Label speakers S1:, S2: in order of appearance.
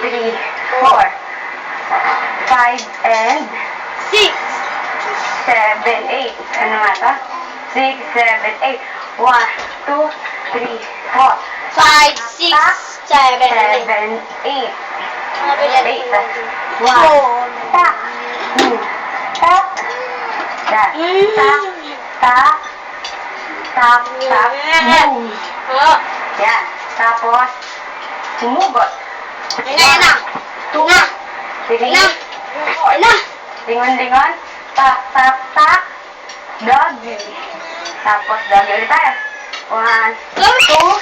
S1: three, four, five, and
S2: Six!
S1: seven, eight. Ano nga to? Six, seven, eight. One, two, three, four,
S2: Five, six, seven,
S1: seven, eight.
S2: Eight.
S1: One. Tak. Hmm. Tak. Tak. Tak. Tak. Tak. Tak. Boom. Yan. Tapos, humugot.
S2: Yan na, yan na.
S1: Two.
S2: Na.
S1: Three.
S2: Na.
S1: Four.
S2: Yan na.
S1: Lingon-lingon. Tak, tak, tak. Doggy. Tapos, doggy ulit tayo. One, two,